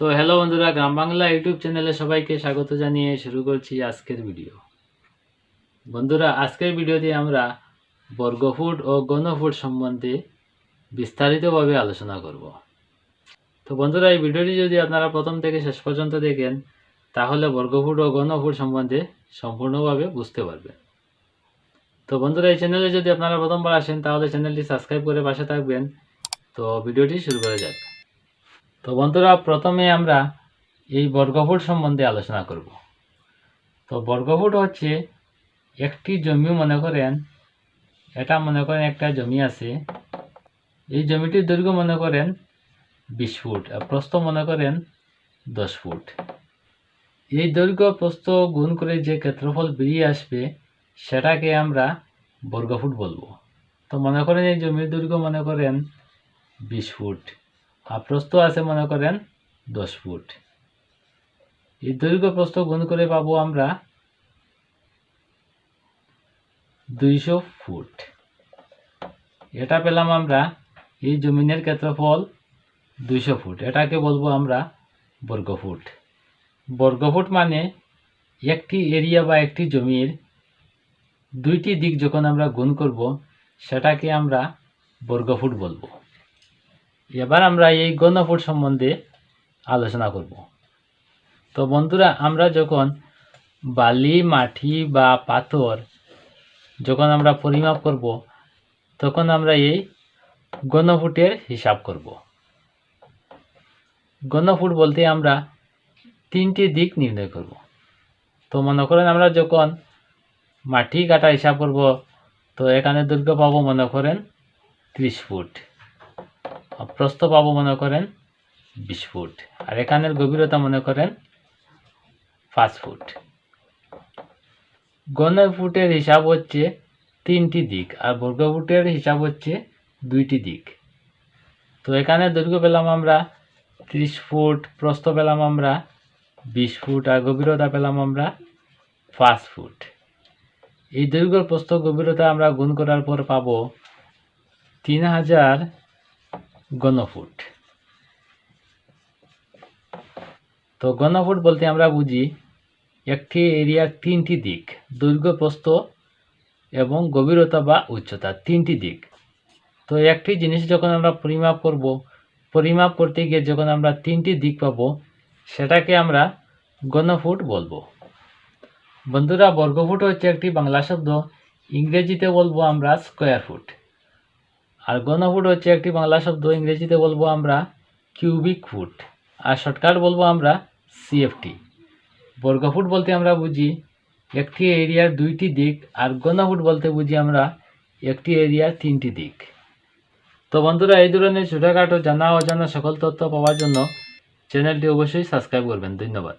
তো হ্যালো বন্ধুরা, গ্রাম বাংলা ইউটিউব চ্যানেলে সবাইকে স্বাগত জানিয়ে শুরু করছি আজকের ভিডিও বন্ধুরা, আজকের ভিডিওতে আমরা বর্গফুট ও গণফুট সম্বন্ধে বিস্তারিতভাবে আলোচনা করব। তো বন্ধুরা, এই ভিডিওটি যদি আপনারা প্রথম থেকে শেষ পর্যন্ত দেখেন, তাহলে বর্গফুট ও গণফুট সম্বন্ধে সম্পূর্ণভাবে বুঝতে পারবেন। তো বন্ধুরা, এই চ্যানেলে যদি আপনারা প্রথমবার আসেন, তাহলে চ্যানেলটি সাবস্ক্রাইব করে পাশে থাকবেন। তো ভিডিওটি শুরু করা যাক। তো বন্ধুরা, প্রথমে আমরা এই বর্গফুট সম্বন্ধে আলোচনা করব। তো বর্গফুট হচ্ছে একটি জমি, মনে করেন, এটা মনে করেন একটা জমি আছে। এই জমিটির দৈর্ঘ্য মনে করেন বিশ ফুট, আর প্রস্থ মনে করেন দশ ফুট। এই দৈর্ঘ্য, প্রস্থ গুণ করে যে ক্ষেত্রফল বেরিয়ে আসবে, সেটাকে আমরা বর্গফুট বলব। তো মনে করেন এই জমির দৈর্ঘ্য মনে করেন বিশ ফুট। প্রস্থ আছে, মনে করেন, দশ ফুট। এই দৈর্ঘ্য প্রস্থ গুণ করে পাবো আমরা দুইশো ফুট। এটা পেলাম আমরা এই জমিনের ক্ষেত্রফল দুইশো ফুট। এটাকে বলব আমরা বর্গফুট। বর্গফুট মানে একটি এরিয়া বা একটি জমির দুইটি দিক যখন আমরা গুণ করব, সেটাকে আমরা বর্গফুট বলব। এবার আমরা এই গণফুট সম্বন্ধে আলোচনা করব। তো বন্ধুরা, আমরা যখন বালি, মাটি বা পাথর যখন আমরা পরিমাপ করব, তখন আমরা এই গণফুটের হিসাব করব। গণফুট বলতে আমরা তিনটি দিক নির্ণয় করব। তো মনে করেন আমরা যখন মাটি কাটা হিসাব করব, তো এখানে দৈর্ঘ্য পাবো মনে করেন ত্রিশ ফুট। প্রস্থ পাবো মনে করেন বিশ ফুট আর এখানের গভীরতা মনে করেন পাঁচ ফুট। ঘন ফুটের হিসাব হচ্ছে তিনটি দিক আর বর্গ ফুটের হিসাব হচ্ছে দুইটি দিক। তো এখানে দৈর্ঘ্য পেলাম আমরা ত্রিশ ফুট, প্রস্থ পেলাম আমরা বিশ ফুট আর গভীরতা পেলাম আমরা পাঁচ ফুট। এই দৈর্ঘ্য প্রস্থ গভীরতা আমরা গুণ করার পর পাবো তিন হাজার গণফুট। তো গণফুট বলতে আমরা বুঝি একটি এরিয়ার তিনটি দিক, দৈর্ঘ্য, প্রস্থ এবং গভীরতা বা উচ্চতা, তিনটি দিক। তো একটি জিনিস যখন আমরা পরিমাপ করব, পরিমাপ করতে গিয়ে যখন আমরা তিনটি দিক পাবো, সেটাকে আমরা গণফুট বলব। বন্ধুরা, বর্গফুট হচ্ছে একটি বাংলা শব্দ, ইংরেজিতে বলব আমরা স্কোয়ার ফুট আর ঘনফুট হচ্ছে একটি বাংলা শব্দ, ইংরেজিতে বলব আমরা কিউবিক ফুট আর শর্টকাট বলব আমরা সিএফটি বর্গফুট বলতে আমরা বুঝি একটি এরিয়ার দুইটি দিক, আর ঘনফুট বলতে বুঝি আমরা একটি এরিয়ার তিনটি দিক। তো বন্ধুরা, এই ধরনের ছোটোখাটো জানা অজানা সকল তথ্য পাওয়ার জন্য চ্যানেলটি অবশ্যই সাবস্ক্রাইব করবেন। ধন্যবাদ।